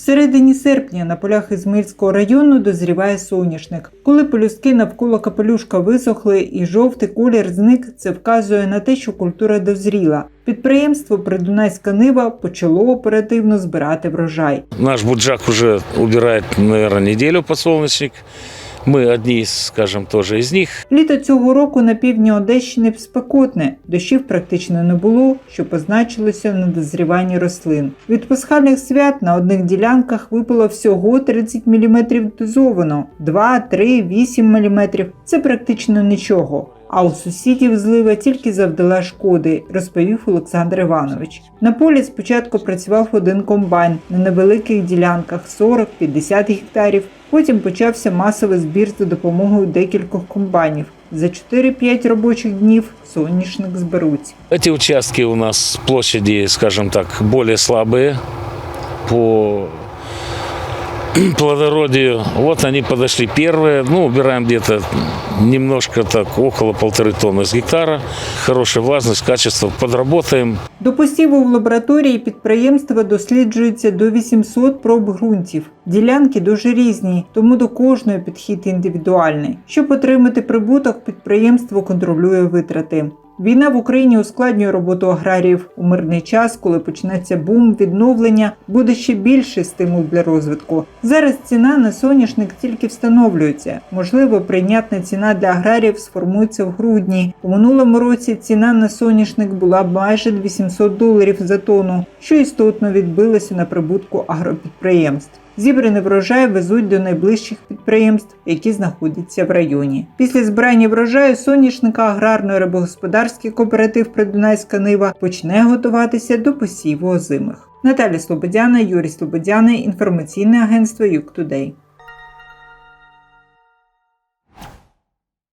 В середині серпня на полях Ізмирського району дозріває соняшник. Коли полюстки навколо капелюшка висохли і жовтий колір зник, це вказує на те, що культура дозріла. Підприємство Придунайська Нива почало оперативно збирати врожай. Наш буджак уже убирає, наверное, по подсолнечник. Мы одни, скажем, тоже из них. Літо цього року на півдні Одещини спекотне, дощів практично не було, що позначилося на дозріванні рослин. Від пасхальних свят на одних ділянках випало всього 30 мм дозовано, 2, 3, 8 мм – це практично нічого. А у сусідів злива тільки завдала шкоди, розповів Олександр Іванович. На полі спочатку працював один комбайн на невеликих ділянках 40-50 гектарів. Потім почався масовий збір за допомогою декількох комбайнів. За 4-5 робочих днів соняшник зберуть. Ці участки у нас площаді, скажем так, більш слабі по плодородию. Вот они подошли первые. Ну, убираем где-то немножко так, около полторы тонны с гектара. Хорошая влажность, качество. Подработаем. До посіву в лабораторії підприємства досліджується до 800 проб ґрунтів. Ділянки дуже різні, тому до кожної підхід індивідуальний. Щоб отримати прибуток, підприємство контролює витрати. Війна в Україні ускладнює роботу аграріїв у мирний час, коли почнеться бум відновлення, буде ще більший стимул для розвитку. Зараз ціна на соняшник тільки встановлюється. Можливо, прийнятна ціна для аграріїв сформується в грудні. У минулому році ціна на соняшник була майже 800 доларів за тонну, що істотно відбилося на прибутку агропідприємств. Зібраний врожай везуть до найближчих підприємств, які знаходяться в районі. Після збирання врожаю соняшника аграрно-рибогосподарський кооператив Придунайська Нива почне готуватися до посіву озимих. Наталя Слободяна, Юрій Слободяний, інформаційне агентство Юктудей.